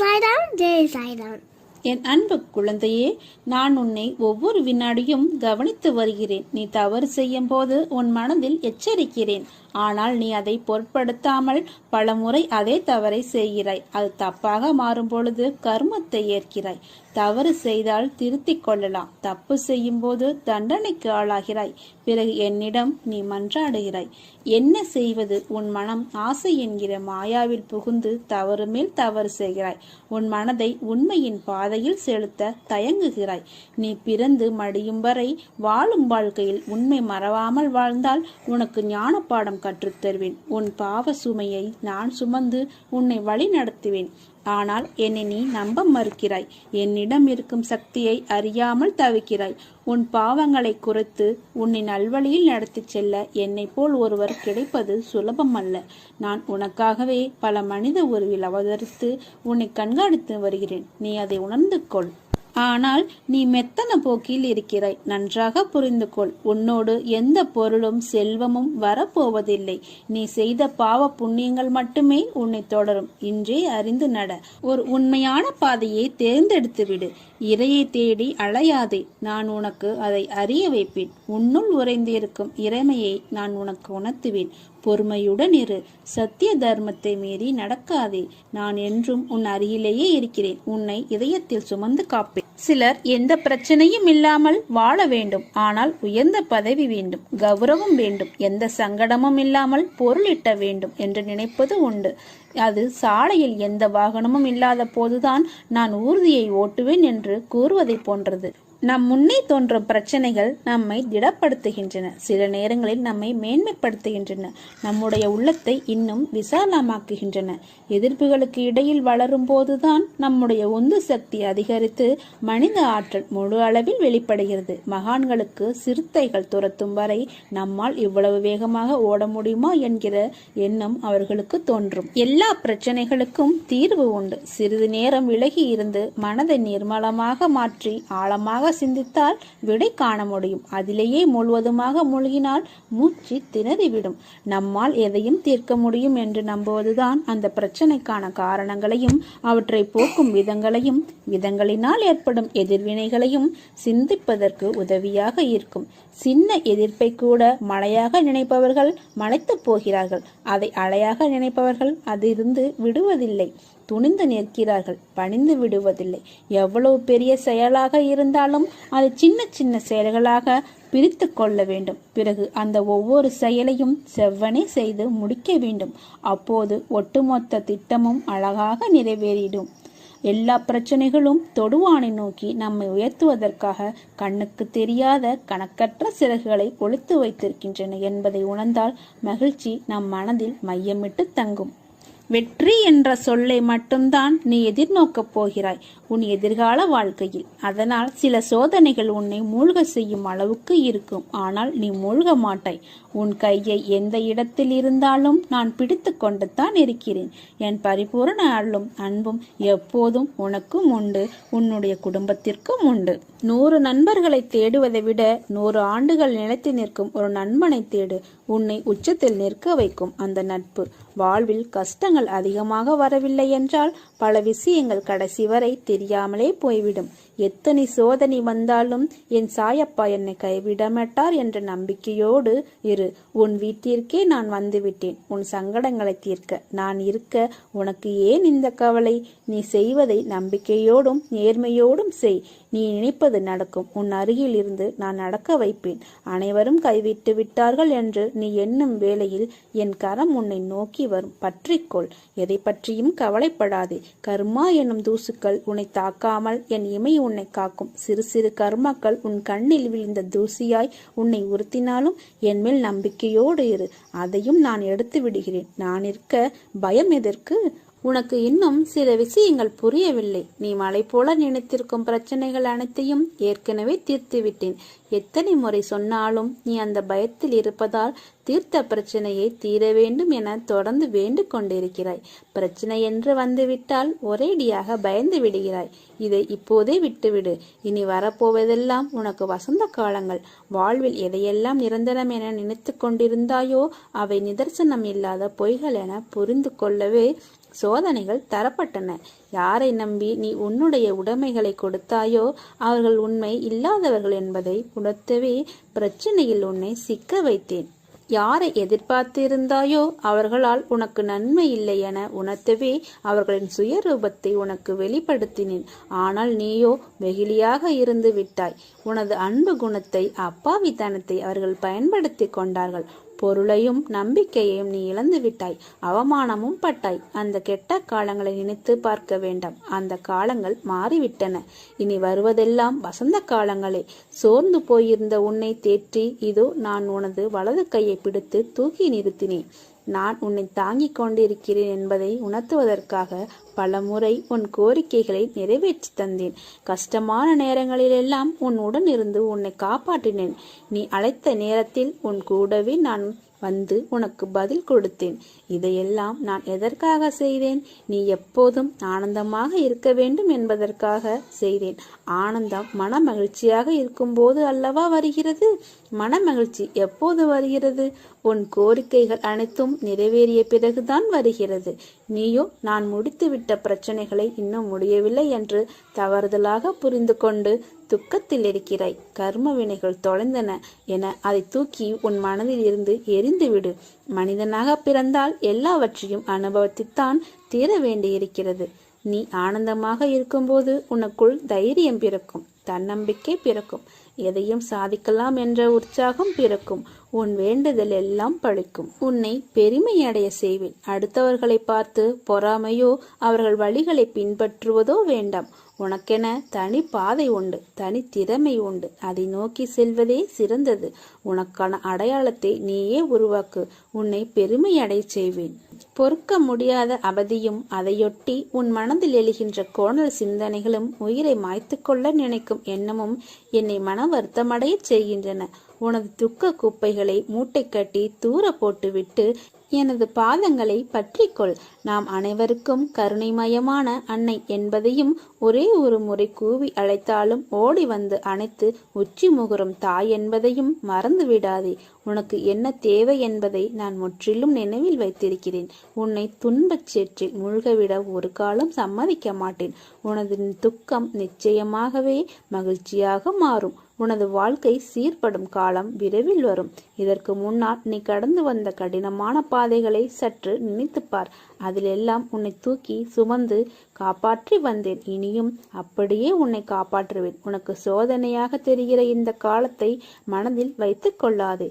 சாய்ராம் ஜெய் சாய்ராம் என் அன்பு குழந்தையே நான் உன்னை ஒவ்வொரு வினாடியும் கவனித்து வருகிறேன். நீ தவறு செய்யும் போது உன் மனதில் எச்சரிக்கிறேன். ஆனால் நீ அதை பொருட்படுத்தாமல் பலமுறை அதே தவறை செய்கிறாய். அது தப்பாக மாறும் பொழுது கர்மத்தை ஏற்கிறாய். தவறு செய்தால் திருத்திக் கொள்ளலாம். தப்பு செய்யும் போது தண்டனைக்கு ஆளாகிறாய். பிறகு என்னிடம் நீ மன்றாடுகிறாய். என்ன செய்வது? உன் மனம் ஆசை என்கிற மாயாவில் புகுந்து தவறு மேல் தவறு செய்கிறாய். உன் மனதை உண்மையின் பாதையில் செலுத்த தயங்குகிறாய். நீ பிறந்து மடியும் வரை வாழும் வாழ்க்கையில் உண்மை மறவாமல் வாழ்ந்தால் உனக்கு ஞானப்பாடம் கற்றுத்தருவேன். உன் பாவ சுமையை நான் சுமந்து உன்னை வழி நடத்துவேன். ஆனால் என்னை நீ நம்ப மறுக்கிறாய். என்னிடம் இருக்கும் சக்தியை அறியாமல் தவிக்கிறாய். உன் பாவங்களை குறைத்து உன்னை நல்வழியில் நடத்திச் செல்ல என்னை போல் ஒருவர் கிடைப்பது சுலபம் அல்ல. நான் உனக்காகவே பல மனித உருவில் அவதரித்து உன்னை கண்காணித்து வருகிறேன். நீ அதை உணர்ந்து கொள். ஆனால் நீ மெத்தன போக்கில் இருக்கிறாய். நன்றாக புரிந்து கொள் உன்னோடு எந்த பொருளும் செல்வமும் வரப்போவதில்லை. நீ செய்த பாவ புண்ணியங்கள் மட்டுமே உன்னை தொடரும். இன்றே அறிந்து நட. ஒரு உண்மையான பாதையை தேர்ந்தெடுத்து விடு இறையை தேடி அலையாதே நான் உனக்கு அதை அறிய வைப்பேன். உன்னுள் உறைந்திருக்கும் இறைமையை நான் உனக்கு உணர்த்துவேன். பொறுமையுடன் இரு சத்திய தர்மத்தை மீறி நடக்காதே. நான் என்றும் உன் அருகிலேயே இருக்கிறேன். உன்னை இதயத்தில் சுமந்து காப்பேன். சிலர் எந்த பிரச்சனையும் இல்லாமல் வாழ வேண்டும். ஆனால் உயர்ந்த பதவி வேண்டும் கௌரவம் வேண்டும் எந்த சங்கடமும் இல்லாமல் பொருளிட்ட வேண்டும் என்று நினைப்பது உண்டு. அது சாலையில் எந்த வாகனமும் இல்லாத போதுதான் நான் ஊர்தியை ஓட்டுவேன் என்று கூறுவதை போன்றது. நம் முன்னே தோன்றும் பிரச்சனைகள் நம்மை திடப்படுத்துகின்றன. சில நேரங்களில் நம்மை மேன்மைப்படுத்துகின்றன. நம்முடைய உள்ளத்தை இன்னும் விசாலமாக்குகின்றன. எதிர்ப்புகளுக்கு இடையில் வளரும் போதுதான் நம்முடைய உந்து சக்தி அதிகரித்து மனித ஆற்றல் முழு அளவில் வெளிப்படுகிறது. மகான்களுக்கு சிறுத்தைகள் துரத்தும் வரை நம்மால் இவ்வளவு வேகமாக ஓட முடியுமா என்கிற எண்ணம் அவர்களுக்கு தோன்றும். எல்லா பிரச்சனைகளுக்கும் தீர்வு உண்டு. சிறிது நேரம் விலகி இருந்து மனதை நிர்மலமாக மாற்றி ஆழமாக சிந்தித்தால் விடை காண முடியும். அதிலேயே முழுவதுமாக மூழ்கினால் மூச்சு திணறிவிடும். நம்மால் எதையும் தீர்க்க முடியும் என்று நம்புவதுதான் அந்த பிரச்சனைக்கான காரணங்களையும் அவற்றை போக்கும் விதங்களையும் விதங்களினால் ஏற்படும் எதிர்வினைகளையும் சிந்திப்பதற்கு உதவியாக இருக்கும். சின்ன எதிர்ப்பை கூட மழையாக நினைப்பவர்கள் மலைத்து போகிறார்கள். அதை அலையாக நினைப்பவர்கள் அதிலிருந்து விடுவதில்லை. துணிந்து நிற்கிறார்கள். பணிந்து விடுவதில்லை. எவ்வளவு பெரிய செயலாக இருந்தாலும் அதை சின்ன சின்ன செயல்களாக பிரித்து கொள்ள வேண்டும். பிறகு அந்த ஒவ்வொரு செயலையும் செவ்வனே செய்து முடிக்க வேண்டும். அப்போது ஒட்டுமொத்த திட்டமும் அழகாக நிறைவேறிடும். எல்லா பிரச்சனைகளும் தொடுவானை நோக்கி நம்மை உயர்த்துவதற்காக கண்ணுக்கு தெரியாத கணக்கற்ற சிறகுகளை ஒழித்து வைத்திருக்கின்றன என்பதை உணர்ந்தால் மகிழ்ச்சி நம் மனதில் மையமிட்டு தங்கும். வெற்றி என்ற சொல்லை மட்டும்தான் நீ எதிர்நோக்கப் போகிறாய். உன் எதிர்கால வாழ்க்கையில். அதனால் சில சோதனைகள் உன்னை மூழ்க செய்யும் அளவுக்கு இருக்கும். ஆனால் நீ மூழ்க மாட்டாய். உன் கையை எந்த இடத்தில் இருந்தாலும் நான் பிடித்து கொண்டுத்தான் இருக்கிறேன். என் பரிபூரண அருளும் அன்பும் எப்போதும் உனக்கும் உண்டு. உன்னுடைய குடும்பத்திற்கும் உண்டு. நூறு நண்பர்களை தேடுவதை விட நூறு ஆண்டுகள் நிலைத்து நிற்கும் ஒரு நண்பனை தேடு. உன்னை உச்சத்தில் நிற்க வைக்கும் அந்த நட்பு. வாழ்வில் கஷ்டங்கள் அதிகமாக வரவில்லை என்றால் பல விஷயங்கள் கடைசி வரை தெரியாமலே போய்விடும். எத்தனை சோதனை வந்தாலும் என் சாயப்பா என்னை கைவிட மாட்டார் என்ற நம்பிக்கையோடு இரு. உன் வீட்டிற்கே நான் வந்துவிட்டேன். உன் சங்கடங்களை தீர்க்க நான் இருக்க. உனக்கு ஏன் இந்த கவலை? நீ செய்வதை நம்பிக்கையோடும் நேர்மையோடும் செய். நீ நினைப்பது நடக்கும். உன் அருகில் இருந்து நான் நடக்க வைப்பேன். அனைவரும் கைவிட்டு விட்டார்கள் என்று நீ எண்ணும் வேளையில் என் கரம் உன்னை நோக்கி வரும். பற்றிக்கொள். எதை பற்றியும் கவலைப்படாதே. கர்மா என்னும் தூசுக்கள் உன்னை தாக்காமல் என் இமை உன்னை காக்கும். சிறு சிறு கர்மாக்கள் உன் கண்ணில் விழுந்த தூசியாய் உன்னை உறுத்தினாலும் என் மேல் நம்பிக்கையோடு இரு. அதையும் நான் எடுத்து விடுகிறேன். நான் இருக்க பயம் எதற்கு? உனக்கு இன்னும் சில விஷயங்கள் புரியவில்லை. நீ மலை போல நினைத்திருக்கும் பிரச்சனைகள் அனைத்தையும் ஏற்கனவே தீர்த்து விட்டேன் எத்தனை முறை சொன்னாலும் நீ அந்த பயத்தில் இருப்பதால் தீர்த்த பிரச்சனையை தீர வேண்டும் என தொடர்ந்து வேண்டு கொண்டிருக்கிறாய். பிரச்சனை என்று வந்துவிட்டால் ஒரேடியாக பயந்து விடுகிறாய். இதை இப்போதே விட்டுவிடு. இனி வரப்போவதெல்லாம் உனக்கு வசந்த காலங்கள். வாழ்வில் எதையெல்லாம் நிரந்தரம் என நினைத்து கொண்டிருந்தாயோ அவை நிதர்சனம் இல்லாத பொய்கள் என புரிந்து கொள்ளவே சோதனைகள் தரப்பட்டன. யாரை நம்பி நீ உன்னுடைய உடைமைகளை கொடுத்தாயோ அவர்கள் உண்மை இல்லாதவர்கள் என்பதை உணர்த்தவே பிரச்சனையில் உன்னை சிக்க வைத்தேன். யாரை எதிர்பார்த்திருந்தாயோ அவர்களால் உனக்கு நன்மை இல்லை என உணர்த்தவே அவர்களின் சுயரூபத்தை உனக்கு வெளிப்படுத்தினேன். ஆனால் நீயோ வெகுளியாக இருந்து விட்டாய். உனது அன்பு குணத்தை அப்பாவித்தனத்தை அவர்கள் பயன்படுத்தி கொண்டார்கள். பொருளையும் நம்பிக்கையையும் நீ இழந்து விட்டாய். அவமானமும் பட்டாய். அந்த கெட்ட காலங்களை நினைத்து பார்க்க வேண்டாம். அந்த காலங்கள் மாறிவிட்டன. இனி வருவதெல்லாம் வசந்த காலங்களே. சோர்ந்து போயிருந்த உன்னை தேற்றி இதோ நான் உனது வலது கையை பிடித்து தூக்கி நிறுத்தினேன். நான் உன்னை தாங்கிக் கொண்டிருக்கிறேன் என்பதை உணர்த்துவதற்காக பல முறை உன் கோரிக்கைகளை நிறைவேற்றி தந்தேன். கஷ்டமான நேரங்களிலெல்லாம் உன் உடன் இருந்து உன்னை காப்பாற்றினேன். நீ அழைத்த நேரத்தில் உன் கூடவே நான் வந்து உனக்கு பதில் கொடுத்தேன். இதையெல்லாம் நான் எதற்காக செய்தேன்? நீ எப்போதும் ஆனந்தமாக இருக்க வேண்டும் என்பதற்காக செய்தேன். ஆனந்தம் மன மகிழ்ச்சியாக இருக்கும்போது அல்லவா வருகிறது? மன மகிழ்ச்சி எப்போது வருகிறது? உன் கோரிக்கைகள் அனைத்தும் நிறைவேறிய பிறகுதான் வருகிறது. நீயோ நான் முடித்துவிட்ட பிரச்சனைகளை இன்னும் முடியவில்லை என்று தவறுதலாக புரிந்து கொண்டு துக்கத்தில் இருக்கிறாய். கர்ம வினைகள் தொலைந்தன என அதை தூக்கி உன் மனதில் இருந்து எரிந்துவிடு. மனிதனாக பிறந்தால் எல்லாவற்றையும் அனுபவித்துத்தான் தீர வேண்டியிருக்கிறது. நீ ஆனந்தமாக இருக்கும்போது உனக்குள் தைரியம் பிறக்கும் தன்னம்பிக்கை பிறக்கும் எதையும் சாதிக்கலாம் என்ற உற்சாகம் பிறக்கும் உன் வேண்டுதல் எல்லாம் பழிக்கும். உன்னை பெருமையடைய செய்வேன். அடுத்தவர்களை பார்த்து பொறாமையோ அவர்கள் வழிகளை பின்பற்றுவதோ வேண்டாம். உனக்கென தனி பாதை உண்டு தனி திறமை உண்டு. அதை நோக்கி செல்வதே சிறந்தது. உனக்கான அடையாளத்தை நீயே உருவாக்கு. உன்னை பெருமையடை செய்வேன். பொறுக்க முடியாத அவதியும் அதையொட்டி உன் மனதில் எழுகின்ற கோணல் சிந்தனைகளும் உயிரை மாய்த்துக்கொள்ள நினைக்கும் எண்ணமும் என்னை மன வருத்தமடைய செய்கின்றன. உனது துக்க குப்பைகளை மூட்டை கட்டி தூர போட்டுவிட்டு எனது பாதங்களை பற்றிக்கொள். நாம் அனைவருக்கும் கருணைமயமான அன்னை என்பதையும் ஒரே ஒரு முறை கூவி அழைத்தாலும் ஓடி வந்து அணைத்து உச்சி முகரும் தாய் என்பதையும் மறந்து விடாதே. உனக்கு என்ன தேவை என்பதை நான் முற்றிலும் நினைவில் வைத்திருக்கிறேன். உன்னை துன்பச் சேற்றில் மூழ்கவிட ஒரு காலம் சம்மதிக்க மாட்டேன். உனது துக்கம் நிச்சயமாகவே மகிழ்ச்சியாக மாறும். உனது வாழ்க்கை சீர்படும் காலம் விரைவில் வரும். இதற்கு முன்னால் நீ கடந்து வந்த கடினமான பாதைகளை சற்று நினைத்துப்பார் அதிலெல்லாம் உன்னை தூக்கி சுமந்து காப்பாற்றி வந்தேன். இனியும் அப்படியே உன்னை காப்பாற்றுவேன். உனக்கு சோதனையாக தெரிகிற இந்த காலத்தை மனதில் வைத்துக் கொள்ளாதே.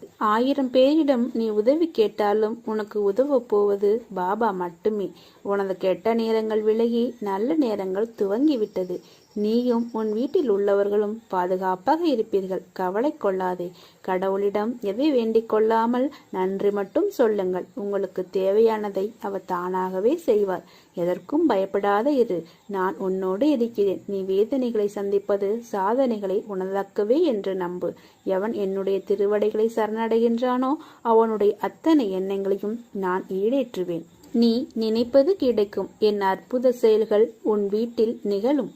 ஆயிரம் பேரிடம் நீ உதவி கேட்டாலும் உனக்கு உதவ போவது பாபா மட்டுமே. உனது கெட்ட நேரங்கள் விலகி நல்ல நேரங்கள் துவங்கிவிட்டது. நீயும் உன் வீட்டில் உள்ளவர்களும் பாதுகாப்பாக இருப்பீர்கள். கவலை கொள்ளாதே. கடவுளிடம் எதை வேண்டிக் கொள்ளாமல் நன்றி மட்டும் சொல்லுங்கள். உங்களுக்கு தேவையானதை அவர் தானாகவே செய்வார். எதற்கும் பயப்படாத இரு. நான் உன்னோடு இருக்கிறேன். நீ வேதனைகளை சந்திப்பது சாதனைகளை உணர்ந்தாக்கவே என்று நம்பு. எவன் என்னுடைய திருவடைகளை சரணடைகின்றானோ அவனுடைய அத்தனை எண்ணங்களையும் நான் ஈடேற்றுவேன். நீ நினைப்பது கிடைக்கும். என் அற்புத செயல்கள் உன் வீட்டில் நிகழும்.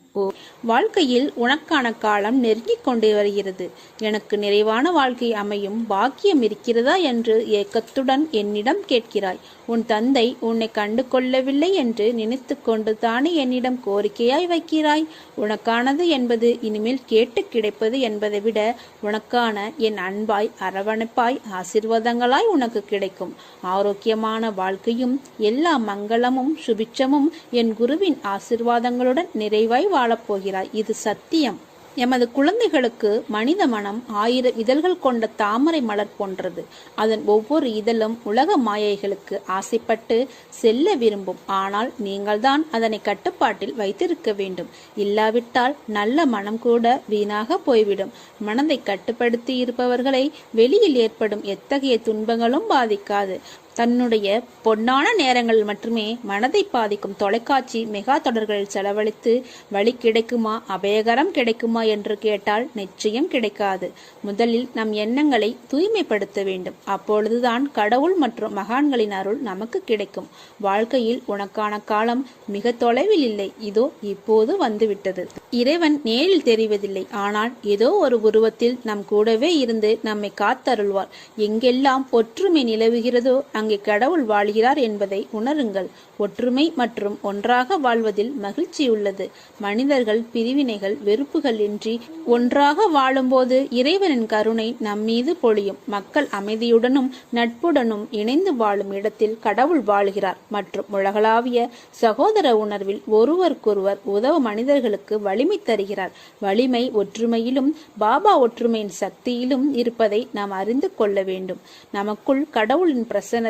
வாழ்க்கையில் உனக்கான காலம் நெருங்கிக் கொண்டே வருகிறது. எனக்கு நிறைவான வாழ்க்கை அமையும் பாக்கியம் இருக்கிறதா என்று ஏக்கத்துடன் என்னிடம் கேட்கிறாய். உன் தந்தை உன்னை கண்டு கொள்ளவில்லை என்று நினைத்து கொண்டு தானே என்னிடம் கோரிக்கையாய் வைக்கிறாய். உனக்கானது என்பது இனிமேல் கேட்டு கிடைப்பது என்பதை விட உனக்கான என் அன்பாய் அரவணைப்பாய் ஆசிர்வாதங்களாய் உனக்கு கிடைக்கும். ஆரோக்கியமான வாழ்க்கையும் எல்லா மங்களமும் சுபிட்சமும் என் குருவின் ஆசிர்வாதங்களுடன் நிறைவாய் வாழப்போகிறாய். இது சத்தியம். எமது குழந்தைகளுக்கு மனித மனம் ஆயிரம் இதழ்கள் கொண்ட தாமரை மலர் போன்றது. அதன் ஒவ்வொரு இதழும் உலக மாயைகளுக்கு ஆசைப்பட்டு செல்ல விரும்பும். ஆனால் நீங்கள்தான் அதனை கட்டுப்பாட்டில் வைத்திருக்க வேண்டும். இல்லாவிட்டால் நல்ல மனம் கூட வீணாக போய்விடும். மனதை கட்டுப்படுத்தி இருப்பவர்களை வெளியில் ஏற்படும் எத்தகைய துன்பங்களும் பாதிக்காது. தன்னுடைய பொன்னான நேரங்களில் மட்டுமே மனதை பாதிக்கும் தொலைக்காட்சி மெகா தொடர்களில் செலவழித்து வழி கிடைக்குமா அபயகரம் கிடைக்குமா என்று கேட்டால் நிச்சயம் கிடைக்காது. முதலில் நம் எண்ணங்களை தூய்மைப்படுத்த வேண்டும். அப்பொழுதுதான் கடவுள் மற்றும் மகான்களின் அருள் நமக்கு கிடைக்கும். வாழ்க்கையில் உனக்கான காலம் மிக தொலைவில் இல்லை. இதோ இப்போது வந்துவிட்டது. இறைவன் நேரில் தெரிவதில்லை. ஆனால் ஏதோ ஒரு உருவத்தில் நம் கூடவே இருந்து நம்மை காத்தருள்வார். எங்கெல்லாம் ஒற்றுமை நிலவுகிறதோ அங்கே கடவுள் வாழ்கிறார் என்பதை உணருங்கள். ஒற்றுமை மற்றும் ஒன்றாக வாழ்வதில் மகிழ்ச்சி உள்ளது மனிதர்கள் பிரிவினைகள் வெறுப்புகள் இன்றி ஒன்றாக வாழும்போது இறைவனின் கருணை நம்மீது பொழியும். மக்கள் அமைதியுடனும் நட்புடனும் இணைந்து வாழும் இடத்தில் கடவுள் வாழ்கிறார். மற்றும் உலகளாவிய சகோதர உணர்வில் ஒருவருக்கொருவர் உதவ மனிதர்களுக்கு வலிமை தருகிறார். வலிமை ஒற்றுமையிலும் பாபா ஒற்றுமையின் சக்தியிலும் இருப்பதை நாம் அறிந்து கொள்ள வேண்டும். நமக்குள் கடவுளின்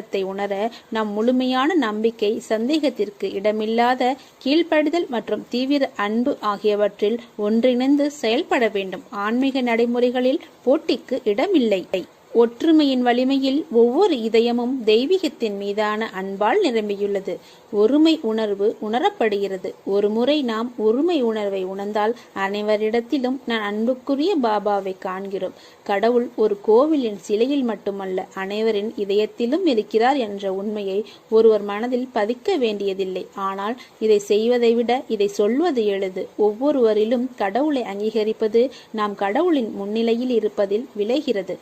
பிரசன்னத்தை உணர நம் முழுமையான நம்பிக்கை சந்தேகத்திற்கு இடமில்லாத கீழ்ப்படுதல் மற்றும் தீவிர அன்பு ஆகியவற்றில் ஒன்றிணைந்து செயல்பட வேண்டும். ஆன்மீக நடைமுறைகளில் போட்டிக்கு இடமில்லை. ஒற்றுமையின் வலிமையில் ஒவ்வொரு இதயமும் தெய்வீகத்தின் மீதான அன்பால் நிரம்பியுள்ளது. ஒருமை உணர்வு உணரப்படுகிறது. ஒரு முறை நாம் ஒருமை உணர்வை உணர்ந்தால் அனைவரிடத்திலும் நான் அன்புக்குரிய பாபாவை காண்கிறோம். கடவுள் ஒரு கோவிலின் சிலையில் மட்டுமல்ல அனைவரின் இதயத்திலும் இருக்கிறார் என்ற உண்மையை ஒருவர் மனதில் பதிக்க வேண்டியதில்லை. ஆனால் இதை செய்வதை விட இதை சொல்வது எளிது. ஒவ்வொருவரிலும் கடவுளை அங்கீகரிப்பது நாம் கடவுளின் முன்னிலையில் இருப்பதில் விளைகிறது.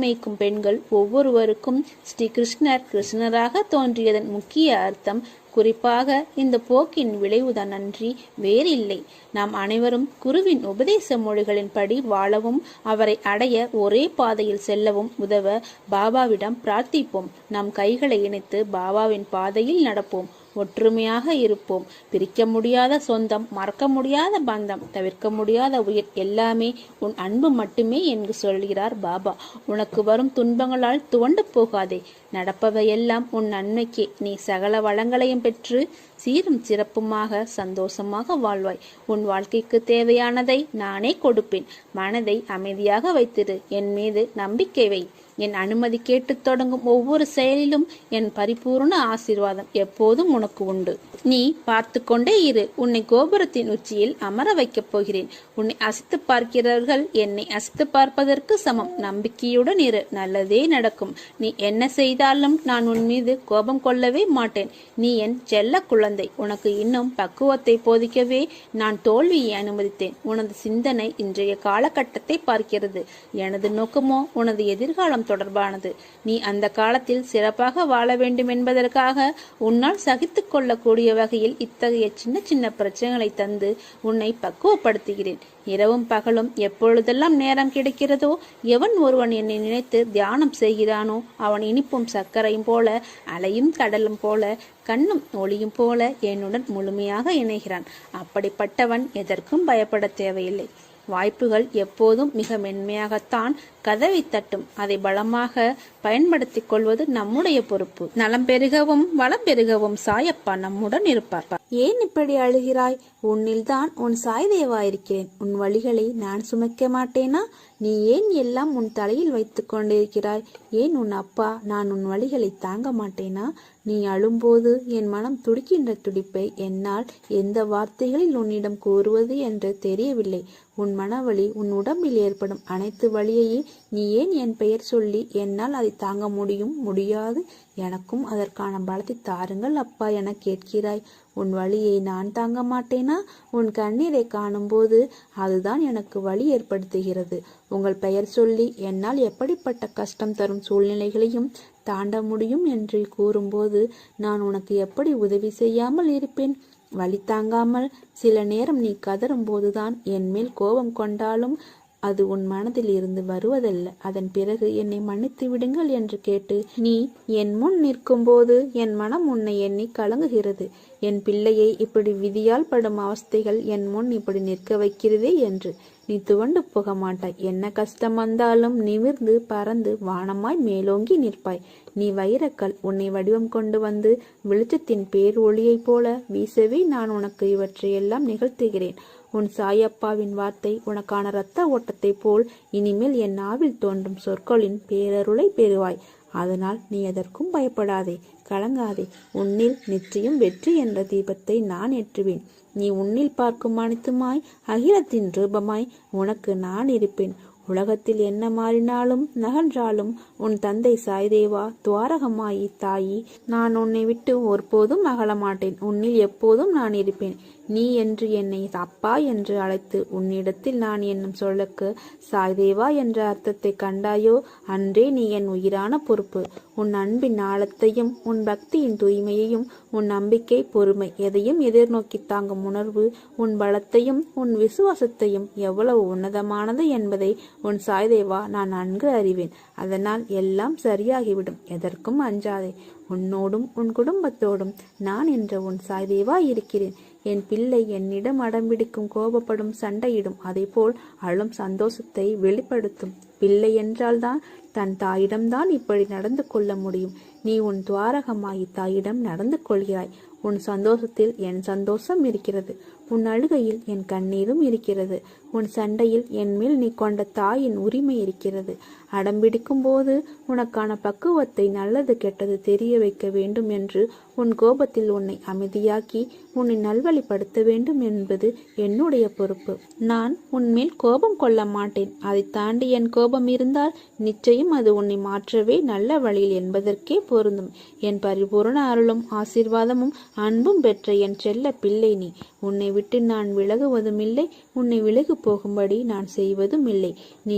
மேய்க்கும் பெண்கள் ஒவ்வொருவருக்கும் ஸ்ரீ கிருஷ்ணர் கிருஷ்ணராக தோன்றியதன் முக்கிய அர்த்தம் குறிப்பாக இந்த போக்கின் விளைவுதான் அன்றி வேறில்லை. நாம் அனைவரும் குருவின் உபதேச மொழிகளின்படி வாழவும் அவரை அடைய ஒரே பாதையில் செல்லவும் உதவ பாபாவிடம் பிரார்த்திப்போம். நம் கைகளை இணைத்து பாபாவின் பாதையில் நடப்போம். ஒற்றுமையாக இருப்போம். பிரிக்க முடியாத சொந்தம் மறக்க முடியாத பந்தம் தவிர்க்க முடியாத உயிர் எல்லாமே உன் அன்பு மட்டுமே என்று சொல்கிறார் பாபா. உனக்கு வரும் துன்பங்களால் துவண்டு போகாதே. நடப்பவையெல்லாம் உன் நன்மைக்கே. நீ சகல வளங்களையும் பெற்று சீரும் சிறப்புமாக சந்தோஷமாக வாழ்வாய். உன் வாழ்க்கைக்கு தேவையானதை நானே கொடுப்பேன். மனதை அமைதியாக வைத்திரு. என் மீது நம்பிக்கை வை. என் அனுமதி கேட்டு தொடங்கும் ஒவ்வொரு செயலிலும் என் பரிபூர்ண ஆசீர்வாதம் எப்போதும் உனக்கு உண்டு. நீ பார்த்து கொண்டே இரு. உன்னை கோபுரத்தின் உச்சியில் அமர வைக்கப் போகிறேன். உன்னை அசித்து பார்க்கிறவர்கள் என்னை அசித்து பார்ப்பதற்கு சமம். நம்பிக்கையுடன் இரு. நல்லதே நடக்கும். நீ என்ன செய்தாலும் நான் உன் மீது கோபம் கொள்ளவே மாட்டேன். நீ என் செல்ல குழந்தை. உனக்கு இன்னும் பக்குவத்தை போதிக்கவே நான் தோல்வியை அனுமதித்தேன். உனது சிந்தனை இன்றைய காலகட்டத்தை பார்க்கிறது. எனது நோக்கமோ உனது எதிர்காலம் தொடர்பானது. நீ அந்த காலத்தில் சிறப்பாக வாழ வேண்டும் என்பதற்காக உன்னால் சகித்து கொள்ளக்கூடிய வகையில் இத்தகைய சின்ன சின்ன பிரச்சனைகளை தந்து உன்னை பக்குவப்படுத்துகிறேன். இரவும் பகலும் எப்பொழுதெல்லாம் நேரம் கிடைக்கிறதோ எவன் ஒருவன் என்னை நினைத்து தியானம் செய்கிறானோ அவன் இனிப்பும் சர்க்கரையும் போல அலையும் கடலும் போல கண்ணும் ஒளியும் போல என்னுடன் முழுமையாக இணைகிறான். அப்படிப்பட்டவன் எதற்கும் பயப்பட தேவையில்லை. வாய்ப்புகள் எப்போதும் மிக மென்மையாகத்தான் கதவை தட்டும். அதை பலமாக பயன்படுத்திக் கொள்வது நம்முடைய பொறுப்பு. நலம் பெருகவும் வளம் பெருகவும் சாயப்பா நம்முடன் இருப்பார். ஏன் இப்படி அழுகிறாய்? உன்னில்தான் உன் சாய்தேவா இருக்கிறேன். உன் வழிகளை நான் சுமக்க மாட்டேனா? நீ ஏன் எல்லாம் உன் தலையில் வைத்துக் கொண்டிருக்கிறாய்? ஏன் உன் அப்பா நான் உன் வழிகளை தாங்க மாட்டேனா? நீ அழும்போது என் மனம் துடிக்கின்ற துடிப்பை என்னால் எந்த வார்த்தைகளில் உன்னிடம் கூறுவது என்று தெரியவில்லை. உன் மனவழி உன் உடம்பில் ஏற்படும் அனைத்து வழியையும் நீ ஏன் என் பெயர் சொல்லி என்னால் அதை தாங்க முடியும்? முடியாது. எனக்கும் அதற்கான பலத்தை தாருங்கள் அப்பா என கேட்கிறாய். உன் வழியை நான் தாங்க மாட்டேனா? உன் கண்ணீரை காணும்போது அதுதான் எனக்கு வழி ஏற்படுத்துகிறது. உங்கள் பெயர் சொல்லி என்னால் எப்படிப்பட்ட கஷ்டம் தரும் சூழ்நிலைகளையும் தாண்ட முடியும் என்று கூறும்போது நான் உனக்கு எப்படி உதவி செய்யாமல் இருப்பேன்? வழி தாங்காமல் சில நேரம் நீ கதறும் போதுதான் என் மேல் கோபம் கொண்டாலும் அது உன் மனதில் இருந்து வருவதல்ல. அதன் பிறகு என்னை மன்னித்து விடுங்கள் என்று கேட்டு நீ என் முன் நிற்கும்போது என் மனம் உன்னை எண்ணி கலங்குகிறது. என் பிள்ளையை இப்படி விதியால் படும் அவஸ்தைகள் என் முன் இப்படி நிற்க வைக்கிறதே என்று நீ துவண்டு போக மாட்டாய். என்ன கஷ்டம் வந்தாலும் நிமிர்ந்து பறந்து வானமாய் மேலோங்கி நிற்பாய். நீ வைரக்கல் உன்னை வடிவம் கொண்டு வந்து வெளிச்சத்தின் பேர் ஒளியைப் போல வீசவே நான் உனக்கு இவற்றையெல்லாம் நிகழ்த்துகிறேன். உன் சாயப்பாவின் வார்த்தை உனக்கான இரத்த ஓட்டத்தைப் போல் இனிமேல் என் நாவில் தோன்றும் சொற்களின் பேரருளை பெறுவாய். அதனால் நீ எதற்கும் பயப்படாதே. கலங்காதே. உன்னில் நிச்சயம் வெற்றி என்ற தீபத்தை நான் ஏற்றுவேன். நீ உன்னில் பார்க்கும் அனைத்துமாய் அகிலத்தின் ரூபமாய் உனக்கு நான் இருப்பேன். உலகத்தில் என்ன மாறினாலும் நகன்றாலும் உன் தந்தை சாய்தேவா துவாரகமாயி தாயி நான் உன்னை விட்டு ஒருபோதும் அகல மாட்டேன் உன்னில் எப்போதும் நான் இருப்பேன். நீ என்று என்னை அப்பா என்று அழைத்து உன்னிடத்தில் நான் என்னும் சொல்லுக்கு சாய்தேவா என்ற அர்த்தத்தை கண்டாயோ? அன்றே நீ என் உயிரான பொறுப்பு. உன் அன்பின் ஆழத்தையும் உன் பக்தியின் தூய்மையையும் உன் நம்பிக்கை பொறுமை எதையும் எதிர்நோக்கி தாங்கும் உணர்வு உன் பலத்தையும் உன் விசுவாசத்தையும் எவ்வளவு உன்னதமானது என்பதை உன் சாய்தேவா நான் நன்கு அறிவேன். அதனால் எல்லாம் சரியாகிவிடும். எதற்கும் அஞ்சாதே. உன்னோடும் உன் குடும்பத்தோடும் நான் என்ற உன் சாய்தேவா இருக்கிறேன். என் பிள்ளை என்னிடம் அடம்பிடிக்கும் கோபப்படும் சண்டையிடும். அதேபோல் அழும் சந்தோஷத்தை வெளிப்படுத்தும். பிள்ளை என்றால்தான் தன் தாயிடம்தான் இப்படி நடந்து கொள்ள முடியும். நீ உன் துவாரகமாய் தாயிடம் நடந்து கொள்கிறாய். உன் சந்தோஷத்தில் என் சந்தோஷம் இருக்கிறது. உன் அழுகையில் என் கண்ணீரும் இருக்கிறது. உன் சண்டையில் என் மேல் நீ கொண்ட தாயின் உரிமை இருக்கிறது. அடம்பிடிக்கும் போது உனக்கான பக்குவத்தை நல்லது கெட்டது தெரிய வைக்க வேண்டும் என்று உன் கோபத்தில் உன்னை அமைதியாக்கி உன்னை நல்வழிப்படுத்த வேண்டும் என்பது என்னுடைய பொறுப்பு. நான் உன்மேல் கோபம் கொள்ள மாட்டேன். அதை தாண்டி என் கோபம் இருந்தால் நிச்சயம் அது உன்னை மாற்றவே நல்ல வழியில் என்பதற்கே பொருந்தும். என் பரிபூரண அருளும் ஆசீர்வாதமும் அன்பும் பெற்ற என் செல்ல பிள்ளை நீ. உன்னை விட்டு நான் விலகுவதும் இல்லை உன்னை விலகு போகும்படி நான் செய்வதும் இல்லை. நீ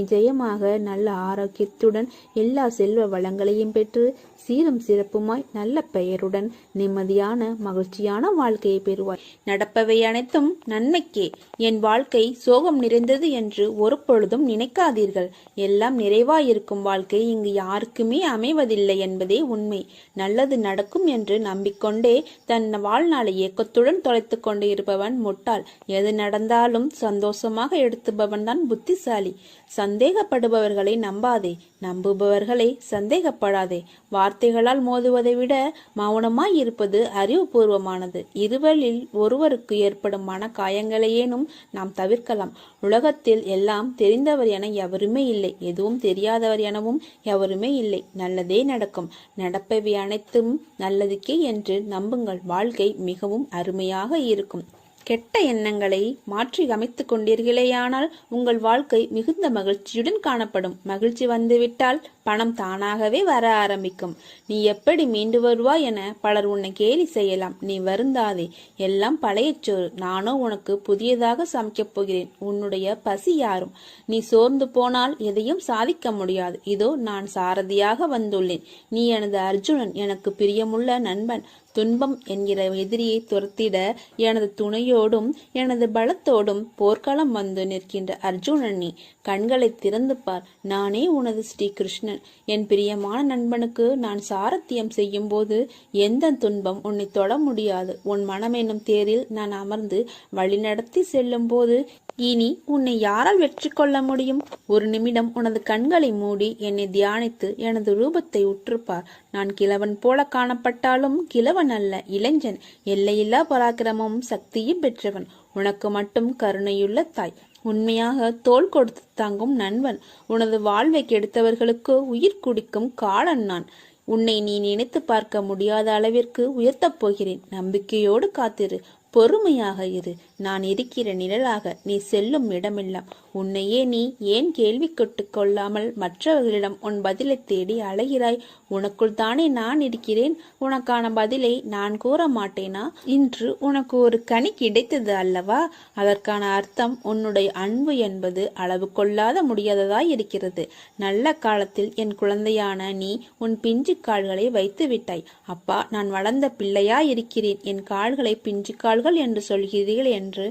நல்ல ஆரோக்கியத்துடன் எல்லா செல்வ வளங்களையும் பெற்று சீரும் சிறப்புமாய் நல்ல பெயருடன் நிம்மதியான மகிழ்ச்சியான வாழ்க்கையை பெறுவாய். நடப்பவை அனைத்தும் நன்மைக்கே. என் வாழ்க்கை சோகம் நிறைந்தது என்று ஒரு பொழுதும் நினைக்காதீர்கள். எல்லாம் நிறைவாயிருக்கும் வாழ்க்கை இங்கு யாருக்குமே அமைவதில்லை என்பதே உண்மை. நல்லது நடக்கும் என்று நம்பிக்கொண்டே தன் வாழ்நாளை ஏக்கத்துடன் தொலைத்து கொண்டு இருப்பவன் முட்டாள். எது நடந்தாலும் சந்தோஷமாக எடுத்துபவன் தான் புத்திசாலி. சந்தேகப்படுபவர்களை நம்பாதே நம்புபவர்களை சந்தேகப்படாதே. வார்த்தைகளால் மோதுவதை விட மௌனமாய் இருப்பது அறிவுபூர்வமானது. இருவரில் ஒருவருக்கு ஏற்படும் மன காயங்களையேனும் நாம் தவிர்க்கலாம். உலகத்தில் எல்லாம் தெரிந்தவர் என எவருமே இல்லை. எதுவும் தெரியாதவர் எனவும் எவருமே இல்லை. நல்லதே நடக்கும். நடப்பவை அனைத்தும் நல்லதுக்கே என்று நம்புங்கள். வாழ்க்கை மிகவும் அருமையாக இருக்கும். கெட்ட எண்ணங்களை மாற்றி அமைத்துக் கொண்டீர்களேயானால் உங்கள் வாழ்க்கை மிகுந்த மகிழ்ச்சியுடன் காணப்படும். மகிழ்ச்சி வந்துவிட்டால் பணம் தானாகவே வர ஆரம்பிக்கும். நீ எப்படி மீண்டு வருவாய் என பலர் உன்னை கேலி செய்யலாம். நீ வருந்தாதே. எல்லாம் பழைய சோறு நானோ உனக்கு புதியதாக சமைக்கப் போகிறேன். உன்னுடைய பசி யாரும்? நீ சோர்ந்து போனால் எதையும் சாதிக்க முடியாது. இதோ நான் சாரதியாக வந்துள்ளேன். நீ எனது அர்ஜுனன் எனக்கு பிரியமுள்ள நண்பன். துன்பம் என்கிற எதிரியை துரத்திட எனது துணையோடும் எனது பலத்தோடும் போர்க்களம் வந்து நிற்கின்ற அர்ஜுனன் நீ. கண்களை திறந்து பார். நானே உனது ஸ்ரீ கிருஷ்ணன் என் பிரியமான நண்பனுக்கு நான் சாரத்தியம் செய்யும் போது எந்த துன்பம் உன்னை தொட முடியாது. உன் மனம் என்னும் தேரில் நான் அமர்ந்து வழிநடத்தி செல்லும் போது இனி உன்னை யாரால் வெற்றி கொள்ள முடியும்? ஒரு நிமிடம் உனது கண்களை மூடி என்னை தியானித்து எனது ரூபத்தை உற்றுப்பார். நான் கிழவன் போல காணப்பட்டாலும் கிழவன் அல்ல இளைஞன். எல்லையில்லா பராக்கிரமும் சக்தியும் பெற்றவன். உனக்கு மட்டும் கருணையுள்ள தாய். உண்மையாக தோல் கொடுத்து தாங்கும் நண்பன். உனது வாழ்வை கெடுத்தவர்களுக்கு உயிர் குடிக்கும் காலன் நான். உன்னை நீ நினைத்து பார்க்க முடியாத அளவிற்கு உயர்த்தப் போகிறேன். நம்பிக்கையோடு காத்திரு. பொறுமையாக இரு. நான் இருக்கிற நிழலாக நீ செல்லும் இடமெல்லாம். உன்னையே நீ ஏன் கேள்வி கொள்ளாமல் மற்றவர்களிடம் உன் பதிலை தேடி அலைகிறாய்? உனக்குள் தானே நான் இருக்கிறேன். உனக்கான பதிலை நான் கூற மாட்டேனா? இன்று உனக்கு ஒரு கனி கிடைத்தது அல்லவா? அதற்கான அர்த்தம் உன்னுடைய அன்பு என்பது அளவு கொள்ளாத முடியாததாய் இருக்கிறது. நல்ல காலத்தில் என் குழந்தையான நீ உன் பிஞ்சு கால்களை வைத்து விட்டாய். அப்பா நான் வளர்ந்த பிள்ளையா இருக்கிறேன். என் கால்களை பிஞ்சு கால்கள் என்று சொல்கிறீர்கள் என்று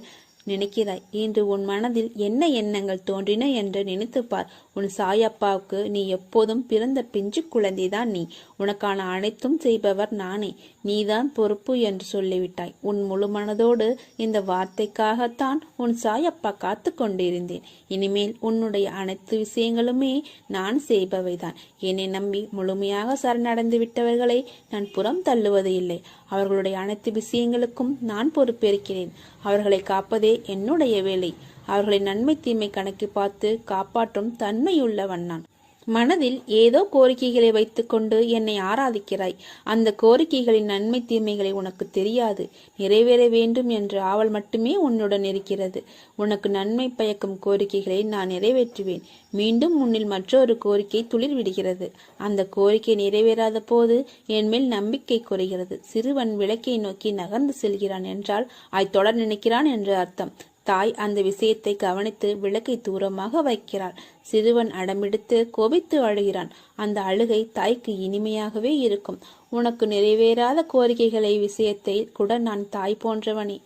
நினைக்கிறாய். இன்று உன் மனதில் என்ன எண்ணங்கள் தோன்றின என்று நினைத்துப்பார். உன் சாயப்பாவுக்கு நீ எப்போதும் பிறந்த பிஞ்சு குழந்தைதான் நீ. உனக்கான அனைத்தும் செய்பவர் நானே. நீதான் பொறுப்பு என்று சொல்லிவிட்டாய். உன் முழு மனதோடு இந்த வார்த்தைக்காகத்தான் உன் சாயப்பா காத்து கொண்டிருந்தேன். இனிமேல் உன்னுடைய அனைத்து விஷயங்களுமே நான் செய்பவைதான். என்னை நம்பி முழுமையாக சரணடைந்து விட்டவர்களை நான் புறம் தள்ளுவது இல்லை. அவர்களுடைய அனைத்து விஷயங்களுக்கும் நான் பொறுப்பேற்கிறேன். அவர்களை காப்பதே காப்பதே என்னுடைய வேலை. அவர்களின் நன்மை தீமை கணக்கு பார்த்து காப்பாற்றும் தன்மையுள்ளவன் நான். மனதில் ஏதோ கோரிக்கைகளை வைத்துக்கொண்டு என்னை ஆராதிக்கிறாய். அந்த கோரிக்கைகளின் நன்மை தீமைகளை உனக்கு தெரியாது. நிறைவேற வேண்டும் என்ற ஆவல் மட்டுமே உன்னுடன் இருக்கிறது. உனக்கு நன்மை பயக்கும் கோரிக்கைகளை நான் நிறைவேற்றுவேன். மீண்டும் முன்னில் மற்றொரு கோரிக்கை துளிர் விடுகிறது. அந்த கோரிக்கை நிறைவேறாத போது என் மேல் நம்பிக்கை குறைகிறது. சிறுவன் விளக்கை நோக்கி நகர்ந்து செல்கிறான் என்றால் அதை தொடர் நினைக்கிறான் என்று அர்த்தம். தாய் அந்த விஷயத்தை கவனித்து விளக்கை தூரமாக வைக்கிறாள். சிறுவன் அடமெடுத்து கோபித்து அழுகிறான். அந்த அழுகை தாய்க்கு இனிமையாகவே இருக்கும். உனக்கு நிறைவேறாத கோரிக்கைகளை விஷயத்தை கூட நான் தாய் போன்றவனே.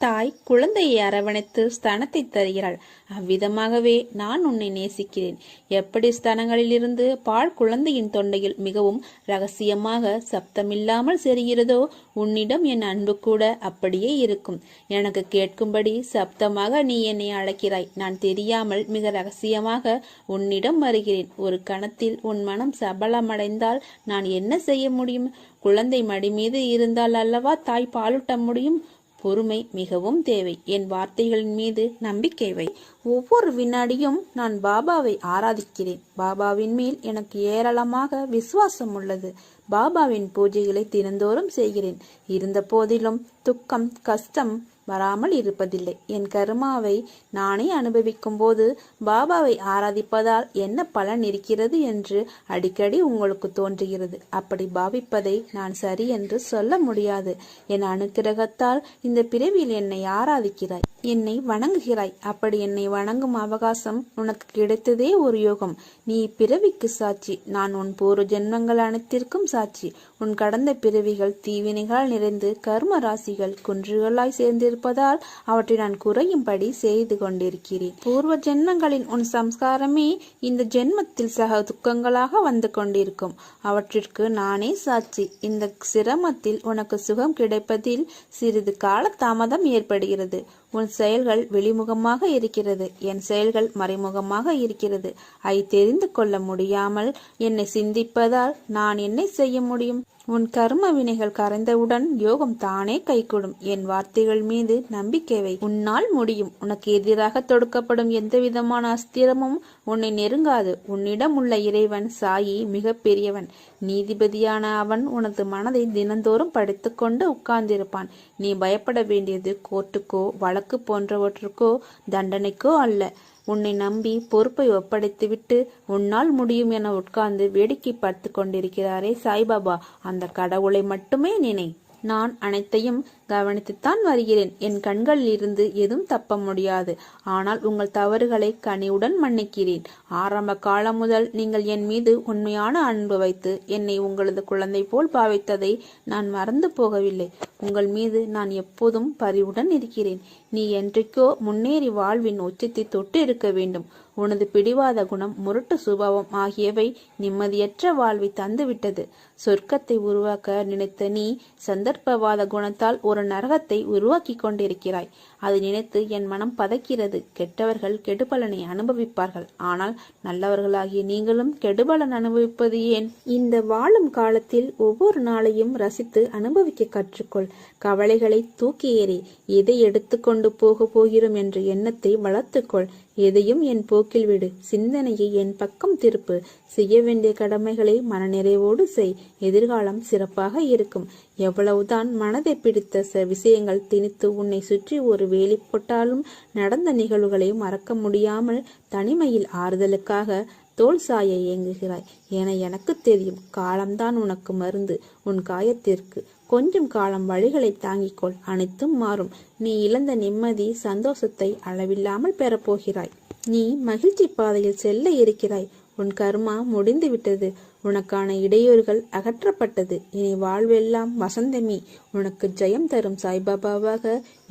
தாய் குழந்தையை அரவணைத்து ஸ்தனத்தை தருகிறாள். அவ்விதமாகவே நான் உன்னை நேசிக்கிறேன். எப்படி ஸ்தனங்களிலிருந்து பால் குழந்தையின் தொண்டையில் மிகவும் ரகசியமாக சப்தமில்லாமல் செரிகிறதோ உன்னிடம் என் அன்பு கூட அப்படியே இருக்கும். எனக்கு கேட்கும்படி சப்தமாக நீ என்னை அழைக்கிறாய். நான் தெரியாமல் மிக ரகசியமாக உன்னிடம் வருகிறேன். ஒரு கணத்தில் உன் மனம் சபலமடைந்தால் நான் என்ன செய்ய முடியும்? குழந்தை மடி மீது இருந்தால் அல்லவா தாய் பாலூட்ட முடியும்? பொறுமை மிகவும் தேவை. என் வார்த்தைகளின் மீது நம்பிக்கை வை. ஒவ்வொரு வினாடியும் நான் பாபாவை ஆராதிக்கிறேன். பாபாவின் மேல் எனக்கு ஏராளமாக விசுவாசம் உள்ளது. பாபாவின் பூஜைகளை தினந்தோறும் செய்கிறேன். இருந்த போதிலும் துக்கம் கஷ்டம் வராமல் இருப்பதில்லை. என் கருமாவை நானே அனுபவிக்கும் போது பாபாவை ஆராதிப்பதால் என்ன பலன் இருக்கிறது என்று அடிக்கடி உங்களுக்கு தோன்றுகிறது. அப்படி பாவிப்பதை நான் சரி என்று சொல்ல முடியாது. என் அனுக்கிரகத்தால் இந்த பிறவியில் என்னை ஆராதிக்கிறாய். என்னை வணங்குகிறாய். அப்படி என்னை வணங்கும் அவகாசம் உனக்கு கிடைத்ததே ஒரு யோகம். நீ பிறவிக்கு சாட்சி. நான் உன் பூர்வ ஜென்மங்கள் அனைத்திற்கும் சாட்சி. உன் கடந்த பிறவிகள் தீவினைகளால் நிறைந்து கர்ம ராசிகள் குன்றுகளாய் இருப்பதால் அவற்றை நான் குறையும்படி செய்து கொண்டிருக்கிறேன். பூர்வ ஜென்மங்களின் உன் சம்ஸ்காரமே இந்த ஜென்மத்தில் சக துக்கங்களாக வந்து கொண்டிருக்கும். அவற்றிற்கு நானே சாட்சி. இந்த சிரமத்தில் உனக்கு சுகம் கிடைப்பதில் சிறிது கால தாமதம் ஏற்படுகிறது. உன் செயல்கள் வெளிமுகமாக இருக்கிறது. என் செயல்கள் மறைமுகமாக இருக்கிறது. அதை தெரிந்து கொள்ள முடியாமல் என்னை சிந்திப்பதால் நான் என்ன செய்ய முடியும்? உன் கர்ம வினைகள் கரைந்தவுடன் யோகம் தானே கைகூடும். என் வார்த்தைகள் மீது நம்பிக்கைவை உன்னால் முடியும். உனக்கு எதிராக தொடுக்கப்படும் எந்த விதமான அஸ்திரமும் உன்னை நெருங்காது. உன்னிடம் உள்ள இறைவன் சாயி மிக பெரியவன் நீதிபதியான அவன் உனது மனதை தினந்தோறும் படித்துக்கொண்டு உட்கார்ந்திருப்பான். நீ பயப்பட வேண்டியது கோர்ட்டுக்கோ வழக்கு போன்றவற்றுக்கோ தண்டனைக்கோ அல்ல. உன்னை நம்பி பொறுப்பை ஒப்படைத்துவிட்டு உன்னால் முடியும் என உட்கார்ந்து வேடிக்கை பார்த்து கொண்டிருக்கிறாரே சாய்பாபா. அந்த கடவுளை மட்டுமே நினை. நான் அனைத்தையும் கவனித்துத்தான் வருகிறேன். என் கண்களில் இருந்து எதுவும் தப்ப முடியாது. ஆனால் உங்கள் தவறுகளை கனிவுடன் மன்னிக்கிறேன். ஆரம்ப காலம் முதல் நீங்கள் என் மீது உண்மையான அன்பு வைத்து என்னை உங்களது குழந்தை போல் பாவித்ததை நான் மறந்து போகவில்லை. உங்கள் மீது நான் எப்போதும் பரிவுடன் இருக்கிறேன். நீ என்றைக்கோ முன்னேறி வாழ்வின் உச்சத்தை தொட்டு இருக்க வேண்டும். உனது பிடிவாத குணம் முரட்டு சுபாவம் ஆகியவை நிம்மதியற்ற வாழ்வை தந்துவிட்டது. சொர்க்கத்தை உருவாக்க நினைத்த நீ சந்தர்ப்பவாத குணத்தால் ஒரு நரகத்தை உருவாக்கி கொண்டிருக்கிறாய். அதை நினைத்து என் மனம் பதைக்கிறது. கெட்டவர்கள் கெடுபலனை அனுபவிப்பார்கள். ஆனால் நல்லவர்களாகிய நீங்களும் கெடுபலன் அனுபவிப்பது ஏன்? இந்த வாழும் காலத்தில் ஒவ்வொரு நாளையும் ரசித்து அனுபவிக்க கற்றுக்கொள். கவலைகளை தூக்கி எறி எதை எடுத்துக்கொண்டு போக போகிறோம் என்ற எண்ணத்தை வளர்த்துக்கொள். எதையும் என் போக்கில் விடு. சிந்தனையை என் பக்கம் திருப்பு. செய்ய வேண்டிய கடமைகளை மனநிறைவோடு செய். எதிர்காலம் சிறப்பாக இருக்கும். எவ்வளவுதான் மனதை பிடித்த ச விஷயங்கள் திணித்து உன்னை சுற்றி ஒரு வேலி போட்டாலும் நடந்த நிகழ்வுகளை மறக்க முடியாமல் தனிமையில் ஆறுதலுக்காக தோல் சாயை ஏங்குகிறாய். என எனக்கு தெரியும். காலம்தான் உனக்கு மருந்து. உன் காயத்திற்கு கொஞ்சம் காலம் வழிகளை தாங்கிக்கொள். அனைத்தும் மாறும். நீ இழந்த நிம்மதி சந்தோஷத்தை அளவில்லாமல் பெறப்போகிறாய். நீ மகிழ்ச்சி பாதையில் செல்ல இருக்கிறாய். உன் கர்மா முடிந்து விட்டது உனக்கான இடையூறுகள் அகற்றப்பட்டது. இனி வாழ்வெல்லாம் வசந்தமி. உனக்கு ஜெயம் தரும் சாய்பாபாவாக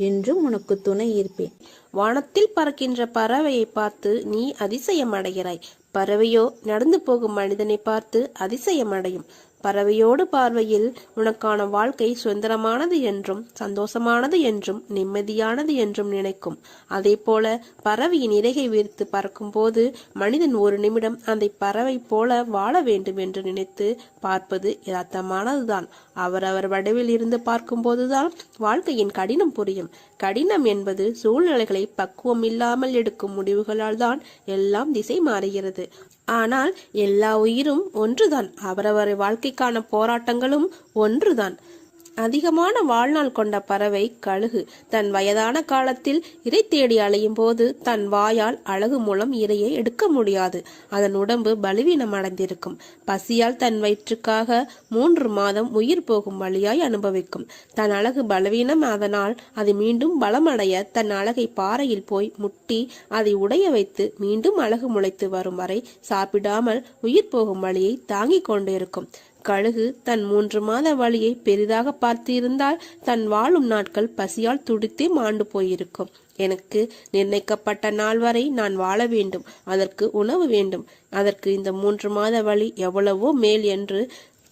என்றும் உனக்கு துணை இருப்பேன். வானத்தில் பறக்கின்ற பறவையை பார்த்து நீ அதிசயம் அடைகிறாய் பறவையோ நடந்து போகும் மனிதனை பார்த்து அதிசயம் அடையும் பறவையோடு பார்வையில் உனக்கான வாழ்க்கை சுதந்திரமானது என்றும் சந்தோஷமானது என்றும் நிம்மதியானது என்றும் நினைக்கும். அதே போல பறவையின் இறகை விரித்து பறக்கும்போது மனிதன் ஒரு நிமிடம் அந்த பறவை போல வாழ வேண்டும் என்று நினைத்து பார்ப்பது யதார்த்தமானதுதான். அவரவர் வடிவில் இருந்து பார்க்கும்போதுதான் வாழ்க்கையின் கடினம் புரியும். கடினம் என்பது சூழ்நிலைகளை பக்குவம் இல்லாமல் எடுக்கும் முடிவுகளால் தான் எல்லாம் திசை மாறுகிறது. ஆனால் எல்லா உயிரும் ஒன்றுதான். அவரவர் வாழ்க்கைக்கான போராட்டங்களும் ஒன்றுதான். அதிகமான வாழ்நாள் கொண்ட பறவை கழுகு. தன் வயதான காலத்தில் இரை தேடி அலையும் போது தன் வாயால் அழகு மூலம் இரையை எடுக்க முடியாது. அதன் உடம்பு பலவீனம் அடைந்திருக்கும் பசியால் தன் வயிற்றுக்காக மூன்று மாதம் உயிர் போகும் வழியாய் அனுபவிக்கும். தன் அழகு பலவீனம் அதனால் அது மீண்டும் பலமடைய தன் அழகை பாறையில் போய் முட்டி அதை உடைய வைத்து மீண்டும் அழகு முளைத்து வரும் வரை சாப்பிடாமல் உயிர் போகும் வழியை தாங்கிக் கொண்டிருக்கும். கழுகு தன் மூன்று மாத வழியை பெரிதாக பார்த்திருந்தால் தன் வாழும் நாட்கள் பசியால் துடித்தே மாண்டு போயிருக்கும். எனக்கு நிர்ணயிக்கப்பட்ட நாள் வரை நான் வாழ வேண்டும் அதற்கு உணவு வேண்டும். அதற்கு இந்த மூன்று மாத வழி எவ்வளவோ மேல் என்று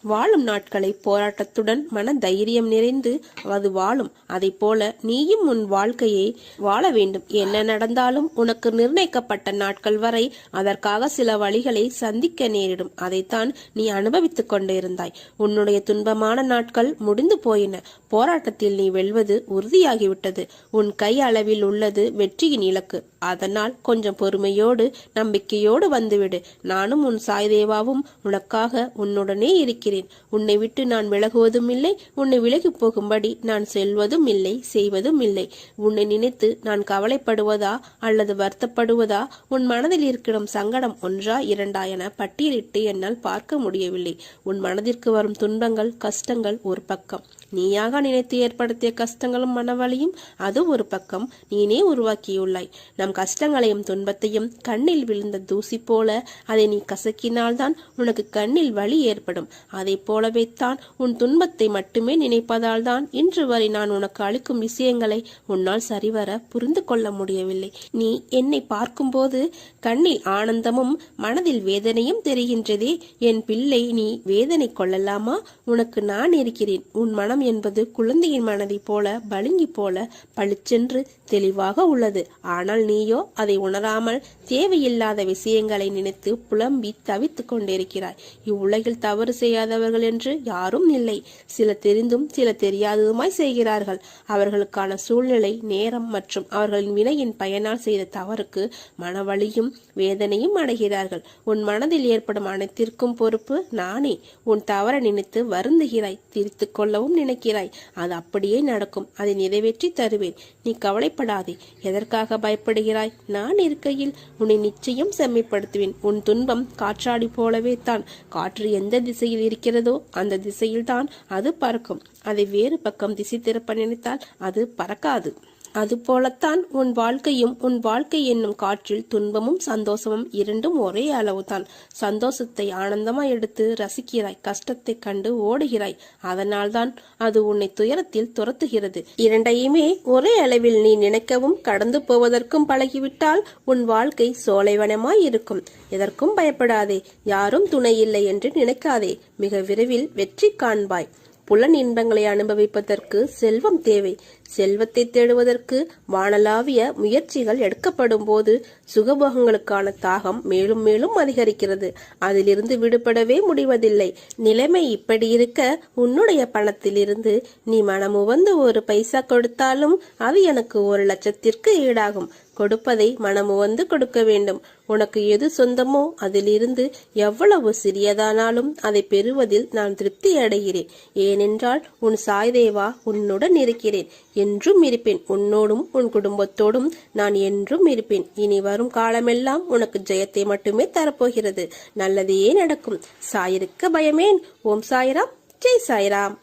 வாழும் நாட்களை போராட்டத்துடன் மன தைரியம் நிறைந்து அது வாழும். அதை போல நீயும் உன் வாழ்க்கையை வாழ வேண்டும். என்ன நடந்தாலும் உனக்கு நிர்ணயிக்கப்பட்ட நாட்கள் வரை அதற்காக சில வழிகளை சந்திக்க நேரிடும். அதைத்தான் நீ அனுபவித்துக் கொண்டிருந்தாய். உன்னுடைய துன்பமான நாட்கள் முடிந்து போயின. போராட்டத்தில் நீ வெல்வது உறுதியாகிவிட்டது. உன் கை அளவில் உள்ளது வெற்றியின் இலக்கு. அதனால் கொஞ்சம் பொறுமையோடு நம்பிக்கையோடு வந்துவிடு. நானும் உன் சாய்தேவாவும் உனக்காக உன்னுடனே இருக்கிறேன். உன்னை விட்டு நான் விலகுவதும் இல்லை உன்னை விலகி போகும்படி நான் செல்வதும் இல்லை செய்வதும் இல்லை. உன்னை நினைத்து நான் கவலைப்படுவதா அல்லது வருத்தப்படுவதா? உன் மனதில் இருக்கிற சங்கடம் ஒன்றா இரண்டா என பட்டியலிட்டு என்னால் பார்க்க முடியவில்லை. உன் மனதிற்கு வரும் துன்பங்கள் கஷ்டங்கள் ஒரு பக்கம். நீயாக நினைத்து ஏற்படுத்திய கஷ்டங்களும் மனவழியும் அது ஒரு பக்கம். நீனே உருவாக்கியுள்ளாய். நம் கஷ்டங்களையும் துன்பத்தையும் கண்ணில் விழுந்த தூசி போல அதை நீ கசக்கினால்தான் உனக்கு கண்ணில் வலி ஏற்படும். அதை போலவே தான் உன் துன்பத்தை மட்டுமே நினைப்பதால் தான் இன்று வரை நான் உனக்கு அளிக்கும் விஷயங்களை உன்னால் சரிவர புரிந்து கொள்ள முடியவில்லை. நீ என்னை பார்க்கும்போது கண்ணில் ஆனந்தமும் மனதில் வேதனையும் தெரிகின்றதே. என் பிள்ளை நீ வேதனை கொள்ளலாமா? உனக்கு நான் இருக்கிறேன். உன் மனம் என்பது குழந்தையின் மனதைப் போல பளிங்கி போல பளிச்சென்று தெளிவாக உள்ளது. ஆனால் நீயோ அதை உணராமல் தேவையில்லாத விஷயங்களை நினைத்து புலம்பி தவித்துக் கொண்டிருக்கிறாய். இவ்வுலகில் தவறு தெரியாதவர்கள் என்று யாரும் இல்லை. சில தெரிந்தும் சில தெரியாததுமாய் செய்கிறார்கள். அவர்களுக்கான சூழ்நிலை நேரம் மற்றும் அவர்களின் வினையின் பயனால் செய்த தவறுக்கு மனவழியும் வேதனையும் அடைகிறார்கள். உன் மனதில் ஏற்படும் அனைத்திற்கும் பொறுப்பு நானே. உன் தவற நினைத்து வருந்துகிறாய் திரித்து கொள்ளவும் நினைக்கிறாய். அது அப்படியே நடக்கும். அதை நிறைவேற்றி தருவேன். நீ கவலைப்படாதே. எதற்காக பயப்படுகிறாய்? நான் இருக்கையில் உன்னை நிச்சயம் செம்மைப்படுத்துவேன். உன் துன்பம் காற்றாடி போலவே தான். காற்று எந்த திசையில் இருக்கிறதோ? இருக்கிறதோ அந்த திசையில்தான் அது பறக்கும். அதை வேறு பக்கம் திசை திருப்ப நினைத்தால் அது பறக்காது. அதுபோலத்தான் உன் வாழ்க்கையும் உன் வாழ்க்கை என்னும் காற்றில் துன்பமும் சந்தோஷமும் இரண்டும் ஒரே அளவுதான். சந்தோஷத்தை ஆனந்தமாய் எடுத்து ரசிக்கிறாய் கஷ்டத்தை கண்டு ஓடுகிறாய். அதனால்தான் அது உன்னை துயரத்தில் துரத்துகிறது. இரண்டையுமே ஒரே அளவில் நீ நினைக்கவும் கடந்து போவதற்கும் பழகிவிட்டால் உன் வாழ்க்கை சோலைவனமாய் இருக்கும். எதற்கும் பயப்படாதே. யாரும் துணை இல்லை என்று நினைக்காதே. மிக விரைவில் வெற்றி காண்பாய். புலன் இன்பங்களை அனுபவிப்பதற்கு செல்வம் தேவை. செல்வத்தை தேடுவதற்கு வானலாவிய முயற்சிகள் எடுக்கப்படும் போது சுகபோகங்களுக்கான தாகம் மேலும் மேலும் அதிகரிக்கிறது. அதிலிருந்து விடுபடவே முடிவதில்லை. நிலைமை இப்படி இருக்க உன்னுடைய பணத்திலிருந்து நீ மனமுவந்து ஒரு பைசா கொடுத்தாலும் அது எனக்கு ஒரு லட்சத்திற்கு ஈடாகும். கொடுப்பதை மனமுவந்து கொடுக்க வேண்டும். உனக்கு எது சொந்தமோ அதிலிருந்து எவ்வளவு சிறியதானாலும் அதை பெறுவதில் நான் திருப்தி அடைகிறேன். ஏனென்றால் உன் சாய்தேவா உன்னுடன் இருக்கிறேன். என்றும் இருப்பேன். உன்னோடும் உன் குடும்பத்தோடும் நான் என்றும் இருப்பேன். இனி வரும் காலமெல்லாம் உனக்கு ஜெயத்தை மட்டுமே தரப்போகிறது. நல்லதே நடக்கும். சாயிருக்க பயமேன். ஓம் சாய்ராம். ஜெய் சாய்ராம்.